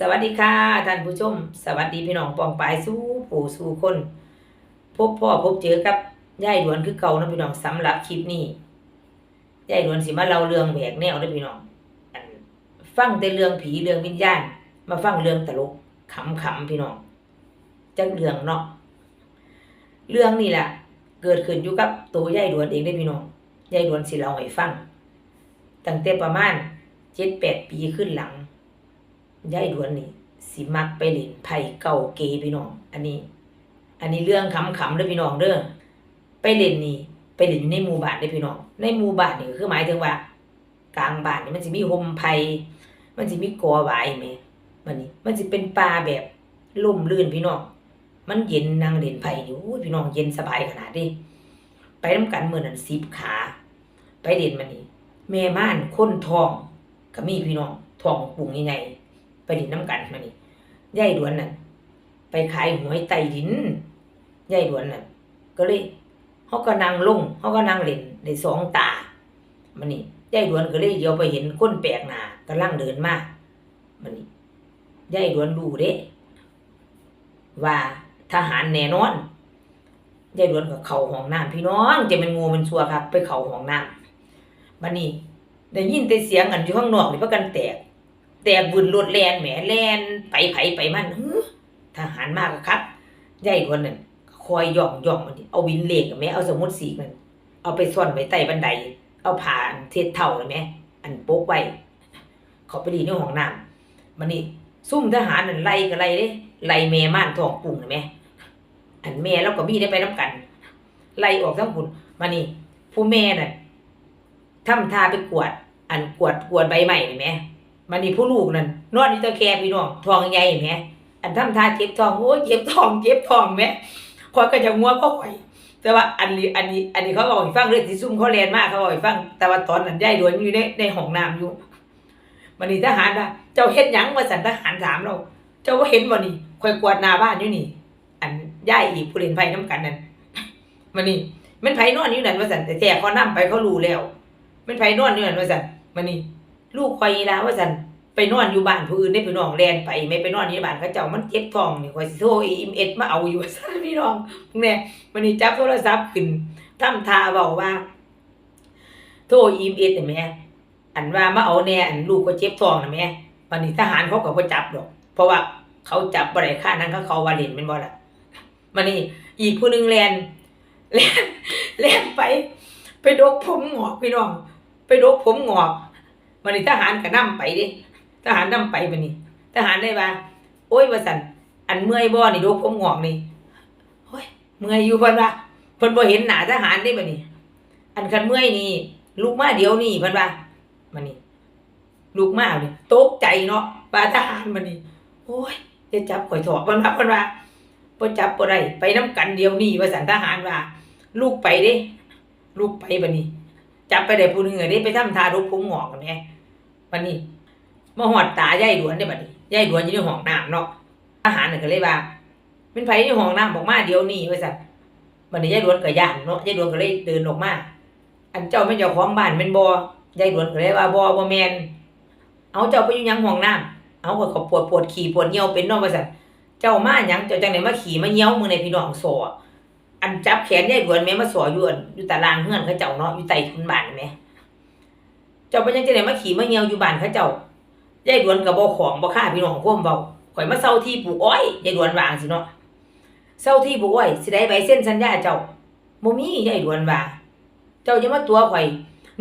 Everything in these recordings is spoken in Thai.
สวัสดีค่ะท่านผู้ชม สวัสดีพี่น้องปองปายสู้ผู้สู้คน พบพ่อพบเจอกับยายดวนคือเก่านะพี่น้องสำหรับคลิปนี้ยายดวนสิมาเล่าเรื่องแหวกแนวเด้อพี่น้องฟังแต่เรื่องผีเรื่องวิญญาณ มาฟังเรื่องตลกขำๆพี่น้องจักเรื่องเนาะเรื่องนี่แหละเกิดขึ้นอยู่กับตัวยายดวนเองได้พี่น้องยายดวนสิเล่าให้ฟังตั้งแต่ประมาณเจ็ดแปดปีขึ้นหลัง ยายดวนนี่สิมักไปเล่นไพ่เก่าเกพี่น้อง อันนี้ อันนี้เรื่องขำๆเด้อพี่น้องเด้อไปเล่นนี่ไปเล่นอยู่ในหมู่บ้านเด้อพี่น้อง ในหมู่บ้านนี่คือหมายถึงว่า กลางบ้านนี่มันสิมีโฮมไผ่มันสิมีกอไว้แหมมันนี่มันสิเป็นป่าแบบล่มลื่นพี่น้องมันเย็นนั่งเล่นไพ่อยู่อุ้ยพี่น้องเย็นสบายขนาดนี้ไปนํกันเมื้อนั้น10ขา ไปเล่นมันนี่แม่ม่านค้นทองก็มีพี่น้องทองปุงใหญ่ๆ ไปดินน้ำกันมานี่ยายดวนน่ะ ไปขายหวยใต้ดินยายดวนน่ะ ก็เลยเขาก็นั่งลงเขาก็นั่งเล่นในสองตามันนี่ยายดวนก็เลยเดียวไปเห็นคนแปลกหน้ากำลังเดินมามันนี่ยายดวนรู้เด้ ว่าทหารแน่นอนยายดวนก็เข้าห้องน้ำพี่น้องจะเป็นงูเป็นชัวครับ ไปเข้าห้องน้ำมันนี่ได้ยินแต่เสียงอันอยู่ข้างนอกนี่พากันแตก แต่บุญรถแลนแหมแลนไปไผไปมันหืทหารมากครับใหญ่กว่านั้นคอยย่องย่องมันเอาวินเลกแม่เอาสมุดสีมันเอาไปซ่อนไว้ใต้บันได เอาผ่านเทศเท่าเลยแม่อันโป๊กไว้เขาไปดีในห้องน้ำมันนี่ซุ่มทหารนั่นไล่ก็ไล่เด้ไล่แม่ม่านทองปุ่งเลยแม่อันแม่เราก็มีได้ไปน้ำกัน ไล่ออกทั้งคุณมานี่ผู้แม่น่ะทำท่าไปกวด อันกวดกวดใบใหม่เลยแม่ มันนี่ผู้ลูกนั่นนอนอยู่ตะแคงพี่น้องทองใหญ่แหมอันทำท่าเจ็บทองโอ้เจ็บทองเจ็บทองแหมคอยก็จะงัวก็ข่อยแต่ว่าอันนี้อันนี้อันนี้เขาบอกให้ฟังเรื่องที่ซุ่มเขาเรียนมากเขาบอกให้ฟัง แต่ว่าตอนนั้นยายดวนอยู่ในในห้องน้ำอยู่มันนี่ทหารว่าเจ้าเฮ็ดหยังมาสันทหารถามเรา เจ้าว่าเห็นบ่นี่คอยกวาดนาบ้านอยู่นี่ อันย่ายอีกผู้เล่นไพ่น้ำกันนั่นมันนี่มันไผนอนอยู่นั่นว่าสันแต่แท้เขานํไปเขารู้แล้ว มันไผนอนอยู่นั่นว่าสันมันนี่ ลูกคอยลาว่าสันไปนอนอยู่บ้านผู้อื่นได้พี่น้องแลนไปไม่ไปนอนอยู่บ้านเขาเจ้ามันเจ็บท้องนี่คอยสิโทรอีเอ็ดมาเอาอยู่ว่าซั่นพี่น้องเนี่ยมันนี่จับโทรศัพท์ขึ้นทำท่าเว้าว่า โทรอีเอ็ดนี่แม่อันว่ามาเอาแน่อันลูกก็เจ็บท้องนะแม่วันนี้ทหารเขาก็บ่จับดอก เพราะว่าเขาจับบ่ได้ค่านั้นเขาเขาว่าเล่นแม่นบ่ล่ะมันนี่อีกผู้หนึงแลนแลนแลนไป ไปดกผมงอกพี่น้อง ไปดกผมงอก วันนี้ทหารก็นํไปดิทหารนํไปบัดนี้ทหารได้ว่าโอ้ยว่าซั่นอันเมื่อยบ่นี่โดกผมหงอกนี่โอ้ยเมื่อยอยู่เพิ่นว่าเพิ่นบ่เห็นหน้าทหารได้บัดนี้ อันคันเมื่อยนี่ลูกมาเดี๋ยวนี้เพิ่นว่ามันนี่ลูกมานี่ตกใจเนาะว่าทหารมันนี่โอ้ยจะจับข่อยถอกเพิ่นว่าเพิ่นว่าบ่จับบ่ได้ไปนํกันเดี๋ยวนี้ว่าซั่นทหารว่า ลูกไปเด้ ลูกไปบัดนี้ จับไปได้ผู้หนึงอะเด้ไปทำทารกผมหงอกกันแหน่ บัดนี้มาหอดตายายดวนได้บัดนี้ยายดวนอยู่ในห้องน้ำเนาะทหารน่ะก็เลยว่าเป็นไผในห้องน้ำบอกมาเดี๋ยวนี้ว่าซั่นบัดนี้ยายดวนก็ย่านเนาะยายดวนก็เลยเดินออกมา อันเจ้าเป็นเจ้าของบ้านเป็นบ่ยายดวนก็เลยว่าบ่บ่แม่นเอาเจ้าไปอยู่ยังห้องน้ำเอาก็เขาปวดปวดขี่ปวดเหี่ยวเป็นเนาะว่าซั่นเจ้ามาหยังเจ้าจังได๋มาขี่มาเหี่ยวมือในพี่น้องโซอะอันจับแขนยายดวนแม่มาสออยู่อันอยู่ตารางเฮือนเขาเจ้าเนาะอยู่ใต้ทุนบ้านแม่ เจ้าเป็นยังจะได้มาขี่มาเหี่ยวอยู่บ้านเขาเจ้ายายดวนก็บ่ของบ่ค่าพี่น้องพ่วมเว้าข่อยมาเซาที่ปลูกอ้อยยายดวนวางสิเนาะเซาที่ปลูกอ้อยสิได้ใบเส้นสัญญาเจ้าบ่มียายดวนว่าเจ้าอย่ามาตัวข่อย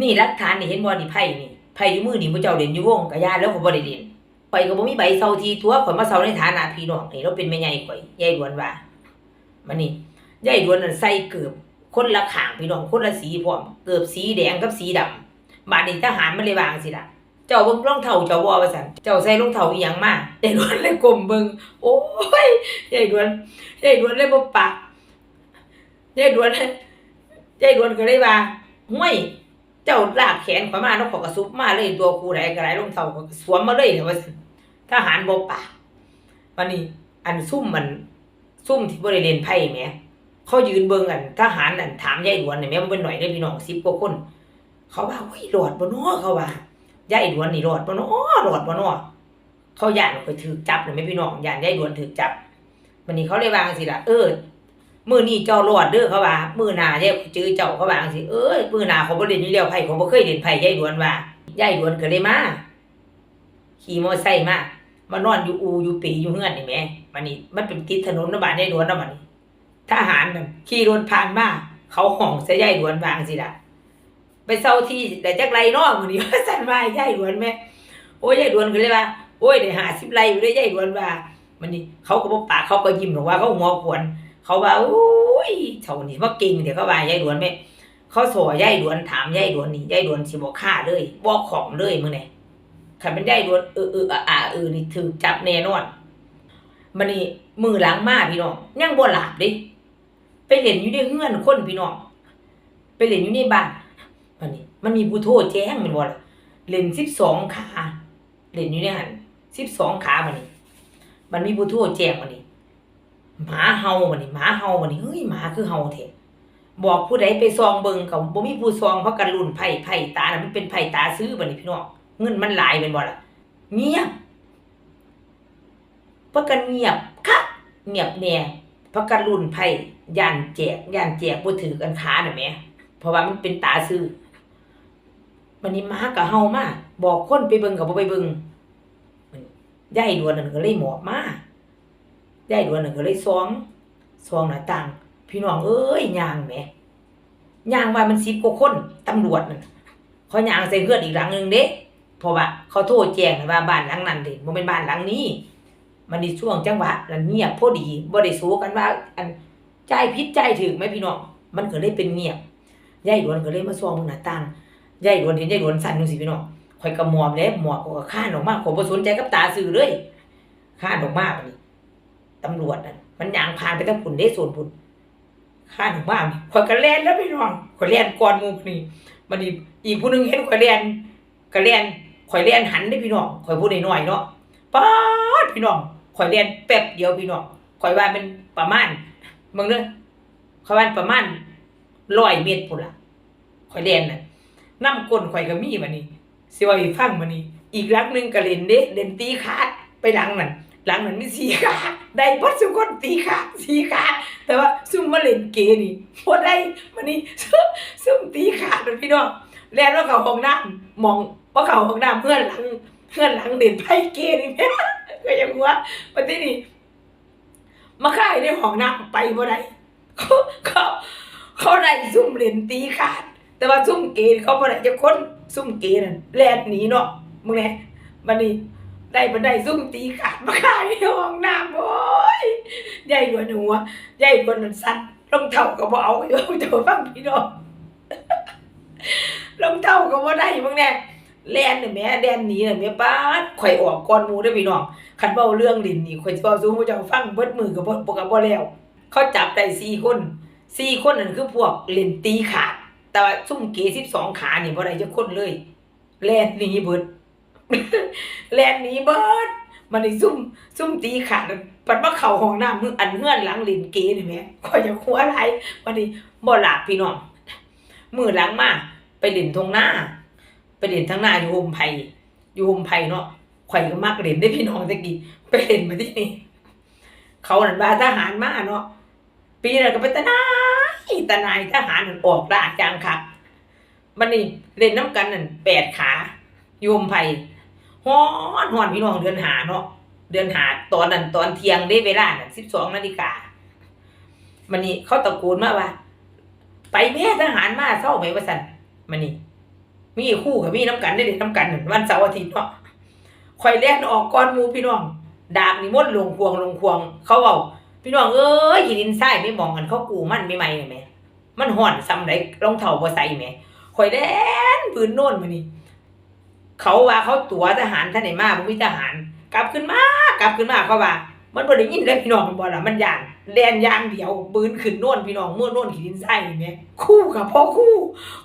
นี่หลักฐานนี่เห็นบ่นี่ไผนี่ไผอยู่มือนี่บ่เจ้าเล่นอยู่วงก็ย่าแล้วก็บ่ได้เล่นข่อยก็บ่มีใบเซาที่ตัวข่อยมาเซาในฐานะพี่น้องนี่เราเป็นแม่ใหญ่ข่อยยายดวนว่ามันนี่ยายดวนนั่นใส่เกือบคนละขางพี่น้องคนละสีพร้อมเกือบสีแดงกับสีดำ บาดนี้ทหารมันเลยวางสิล่ะเจ้าเบิ่งรองเท้าเจ้าบ่ว่าซั่นเจ้าใส่รองเท้าอีหยังมายายดวนเลยก้มเบิ่งโอ้ยยายดวนยายดวนเลยบ่ปากยายดวนยายดวนก็เลยว่าห้วยเจ้าลากแขนขอยมาเนาะขอยก็ซุบมาเลยตัวกูใดก็ได้รองเท้าสวมมาเลยเนี่ยว่าซั่นทหารบ่ปากวันนี้อันซุ่มมันซุ่มที่บ่ได้เล่นไพ่แหมเขายืนเบิ่งอันทหารอันถามยายดวนนี่แม่มันเป็นหน่อยเด้พี่น้อง10กว่าคน เขาว่าเฮ้ยหลอดบ่เนาะเขาว่ายายดวนนี่หลอดบ่เนาะหลอดบ่เนาะเขาย่านข่อยถูกจับน่ะแม่พี่น้องย่านยายดวนถูกจับวันนี้เขาเลยว่างซี่ล่ะเออมือนี้เจ้ารอดเด้อเขาว่ามือหน้ายายจื้อเจ้าเขาว่าจังซี่เอ้ยมื้อหนาเขาบ่เล่นอยู่แล้วไผ่เขาบ่เคยเล่นไผ่ยายดวนว่ายายดวนก็เลยมาขี่มอไซค์มามานอนอยู่อูอยู่ปีอยู่เฮือนนี่แหมมันนี่มันเป็นติดถนนนะบ้านยายดวนนะมันทหารนั่นขี่รถผ่านมาเขาห้องใส่ยายดวนว่างซี่ล่ะ ไปเซาที่ได้จักไรเนาะมื้อนี้ว่าซั่นว่ายายดวนแม่โอ้ยยายดวนก็เลยว่าโอ้ยได้50ไรอยู่ได้ยายดวนว่ามันนี่เขาก็บ่ปากเขาก็ยิ้มหรอกว่าเขาหัวขวนเขาว่าโอ้ยเท่านี้ว่าเก่งเดี๋ยวเขาว่ายายดวนแม่เขาสอยายดวนถามยายดวนนี่ยายดวนสิบ่ฆ่าเลยบ่ของเลยมื้อนี้คันเป็นยายดวนเออเอออะอะเออนี่ถูกจับแน่นอนมันนี่มือหลังมาพี่น้องยังบ่หลับด้ไปเล่นอยู่ในเฮือนคนพี่น้องไปเล่นอยู่ในบ้าน มันนี่มันมีผู้โทษแจ้งมันบ่ล่ะเล่นสิบสองขาเล่นอยู่ในหันสิบสองขามันนี่มันมีผู้โทษแจ้งมันนี่หมาเห่ามันนี่หมาเห่ามันนี่เฮ้ยหมาคือเห่าแท้บอกผู้ใดไปซองเบิงก็บ่มีผู้ซองเพราะกันรุ่นไผ่ไผ่ตาน่ะมันเป็นไผ่ตาซื้อบัดนี้พี่น้องเงินมันหลายเป็นบ่ล่ะเงียบเพราะกันเงียบคักเงียบแน่เพราะกันรุ่นไผ่ย่านแจกย่านแจกบ่ถือกันขาน่ะแหมเพราะว่ามันเป็นตาซื้อ มันนี่มากับเฮามาบอกคนไปเบิ่งกับบ่ไปเบิ่งย่ายดวนนั่นก็เลยหมอบมาย่ายดวนนั่นก็เลยซองซองหน้าต่าง พี่น้องเอ้ยยางแหมยางว่ามัน10กว่าคนตำรวจนั่นเขายางใส่เฮือนอีกหลังหนึ่งเด้เพราะว่าเขาโทรแจ้งว่าบ้านหลังนั้นเด้บ่เป็นบ้านหลังนี้ มันในช่วงจังหวะนั้นเงียบพอดีบ่ได้สู้กันว่า อันจ่ายผิดจ่ายถูกไหมพี่น้องมันก็เลยเป็นเงียบย่ายดวนก็เลยมาซอมหน้าต่าง ยายดวนเห็นยายดวนสั่นจังซี่พี่น้องข่อยก็หมอบแล้วหมอบก็ข้านออกมาข่อยบ่สนใจกับตาซื่อเลยข้านออกมาบัดนี้ตำรวจนั่นมันย่างผ่านไปทางพุ่นเด้โซนพุ่นข้านออกมาข่อยก็แล่นแล้วพี่น้องข่อยแล่นก่อนหมู่นี่บัดนี้อีกผู้หนึงเห็นข่อยแล่นก็แล่นข่อยแล่นหันเด้พี่น้องข่อยผู้น้อยๆเนาะป๊าดพี่น้องข่อยแล่นแป๊บเดียวพี่น้องข่อยว่ามันประมาณมึงเด้อข่อยว่าประมาณร้อยเมตรพุ่นล่ะข่อยเล่นน่ะ น้ำก้นข่อยก็มีบัดนี้สิว่าให้ฟังบัดนี้อีกหลังหนึ่งก็เล่นเด้เล่นตีขาดไปหลังนั่นหลังนั้นมีสีขาได้บ่สุคนตีขาดสีขาดแต่ว่าซุ่มมาเล่นเกนี่บ่ได้บัดนี้ซุ่มตีขาดนั่นพี่น้องแล่นว่าเข้าห้องน้ำมองว่าเข้าห้องน้ำเพื่อนหลังเพื่อนหลังเล่นไพ่เกนี่แม่ก็ยังว่าบัดนี้มาค่ายในห้องน้ำไปบ่ได้เขาเขาเขาได้ซุ่มเล่นตีขาด แต่ว่าซุ่มเกย์เขาบ่ได้จะคนซุ่มเกย์นั่นแล่นหนีเนาะมึงแหน่บัดนี้ได้บ่ไดซุ่มตีขาดมาขายในห้องน้ำโอ้ยใหญ่กว่าหนูอะใหญ่กว่านั้นสั่นรองเท้าก็บ่เอาอยู่เจ้าฟังพี่น้องรองเท้าก็บ่ได้มึงแน่แล่นนี่ยแม่แล่นหนีน่ะแม่ป้าข่อยออกก่อนมู่เด้พี่น้องคันเว้าเรื่องลิ้นนี่ข่อยเว้าสู่ผู้จ้าฟังเบิดมือก็บ่บ่ก็บ่แล้ว เขาจับได้สี่คนสี่คนนั่นคือพวกเล่นตีขาด แต่ว่าซุ่มเกสิบสองขาเนี่ยบ่ได้จักคนเลยแลนหนีเบิดแลนหนีเบิดมันนี่ซุ่มซุ่มตีขาดปัดมาเข้าห้องน้ำมืออันเฮือนหลังเล่นเกนี่แหมข่อยจะหัวไหลวันนี้บ่หลับพี่น้องมือหลังมาไปเล่นทงหน้า ไปเล่นทางหน้าอยู่โฮมไผอยู่โฮมไผเนาะข่อยก็มักเล่นได้พี่น้องตะกี้ไปเล่นมาที่นี่เขานั่นว่าทหารมาเนาะปีนั้นก็เป็นตาหนา ตนายทหารนั่นออกลาจางคักมันนี่เล่นน้ำกันนั่นแปดขาโยมไผ่ฮ้อนฮ้อนพี่น้องเดือนหาเนาะเดือนหาตอนนั้นตอนเที่ยงได้เวลาน่ะสิบสองนาฬิกามันนี่เขาตะโกนมาว่า ไปแม่ทหารมาเศร้าไหมวะสันมันนี่มีคู่กับมีน้ำกันได้เล่นน้ำกันวันเสาร์อาทิตย์เนาะคอยแล่นออกก่อนมูพี่น้องดากนี่มดลงควงลงควง เขาเอาพี่น้องเอ้ยอีดินทรายไม่มองกันเขากูมันไม่ไหมแหม่ มันห่อนซ้ำไดรองเท้าบ่ใส่แหม่ข่อยแดนปืนโน่นมานี่เขาว่าเขาตัวทหารท่านไหนมาบ่มีทหาร กลับขึ้นมากลับขึ้นมาเขาว่า มันบ่ได้ยินเลยพี่น้องมันบ่ล่ะมันย่านแล่นย่างเดียวปืนขึ้นโน่นพี่น้องมั่วโน่นขีดินทรายนี่แหม่คู่กับพ่อคู่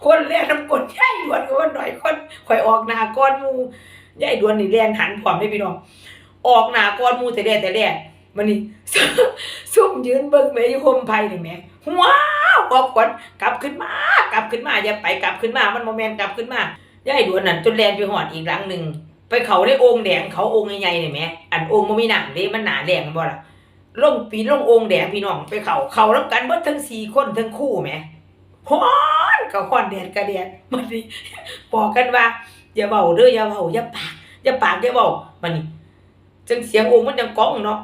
คนแล่นน้ำกดใหญ่ดวนกับคนหน่อยคนข่อยออกหน้าก้อนหมู่ใหญ่ดวนนี่แล่นหันพร้อมเด้พี่น้อง ออกหน้าก้อนหมู่แต่แรกแต่แรกมันนี่ซุ่มยืนเบิ่งแม่อยู่มไผนี่แหม่ว้า วบอกก่อนกลับขึ้นมากลับขึ้นมาอย่าไปกลับขึ้นมามันบ่แม่นกลับขึ้นมายายดวนนั่นจนแลนไปฮอดอีกหลังหนึ่งไปเขาได้องค์แดงเขาองค์ใหญ่ๆนี่แหมอันองค์บ่มีหนังเด้มันหนาแดงบ่ล่ะลงปีนลงองค์แดงพี่น้องไปเขาเขานํกันเบิดทั้งสี่คนทั้งคู่แหมฮ้อนก็ฮ้อนแดดก็แดดมันนี่บอกกันว่าอย่าเว้าเด้ออย่าเว้าอย่าปากอย่าปากอย่าเว้ามันนี่จังเสียงองค์มันจังก้องเนาะ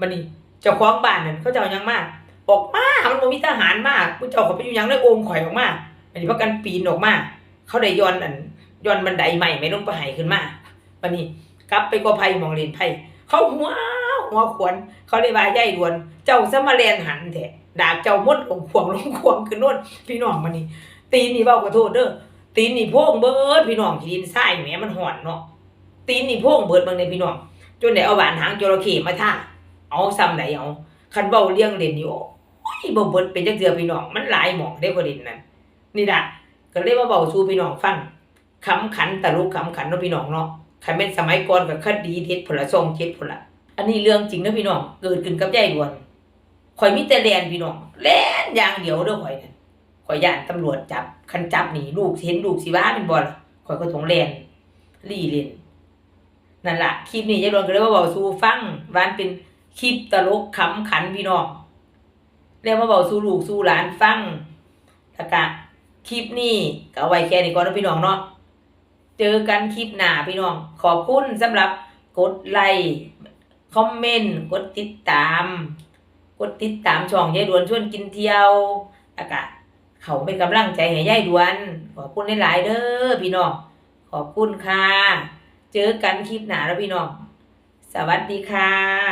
มันนี่เจ้าของบ้านนั่นเขาเจ้ายังมาก ออกมา มันบ่มีทหารมาผู้เจ้าเขาไปอยู่ยังในองค์ข่อยออกมา อันนี้พากันปีนออกมา เขาได้ย้อนอันย้อนบันไดใหม่ไม่ลงไปให้ขึ้นมาวันนี้กลับไปก็ไผหมองเล่นไผเขาหัวหัวขวน เขาเลยว่าใหญ่ดวน เจ้าซะมาแลนหันแท้ดาบเจ้ามดลงขวงลงขวงขึ้นโน่นพี่น้องมันนี่ตีนนี่เว้าขอโทษเด้อตีนนี่พ่งเบิดพี่น้องขี้ดินทรายแหมมันห่อนเนาะตีนนี่พ่งเบิดบิ่งในพี่น้องจนได้เอาหวานหางจระเข้มาท่าเอาซ้ำไหนเอาคันเว้าเลี้ยงเล่นนี่โอ้ย บ่เบิดเป็นจังเทือพี่น้องมันหลายหมองได้บ่เล่นนั่นนี่ล่ะก็เลยมาเบาสู่พี่น้องฟังขำขันตลกขำขันเนาะพี่น้องเนาะใครเป็นสมัยก่อนก็คดีเด็ดผลทรงเจ็ดผลละอันนี้เรื่องจริงนะพี่น้องเกิดขึ้นกับยายดวนข่อยมีแต่แลนพี่น้องแลนอย่างเดียวเด้อข่อยนั่นข่อยย่านตำรวจจับคันจับหนีลูกเห็นลูกสิว่าเป็นบ่ล่ะข่อยก็ต้องแลนลี่เล่นนั่นละคลิปนี้ยายดวนก็เลยมาเบาสู่ฟังวาอันเป็นคลิปตลกขำขันพี่น้อง แล้วมาเบาสู่ลูกสู่หลานฟังแล้วก็คลิปนี้ก็ไว้แค่นี้ก่อนนะพี่น้องเนาะเจอกันคลิปหน้าพี่น้อง ขอบคุณสำหรับกดไลค์คอมเมนต์กดติดตาม กดติดตามช่องยายดวนชวนกินเที่ยวอากาศเขาเป็นกำลังใจให้ยายดวน ขอบคุณหลายๆเด้อพี่น้องขอบคุณค่ะ เจอกันคลิปหน้าแล้วพี่น้อง สวัสดีค่ะ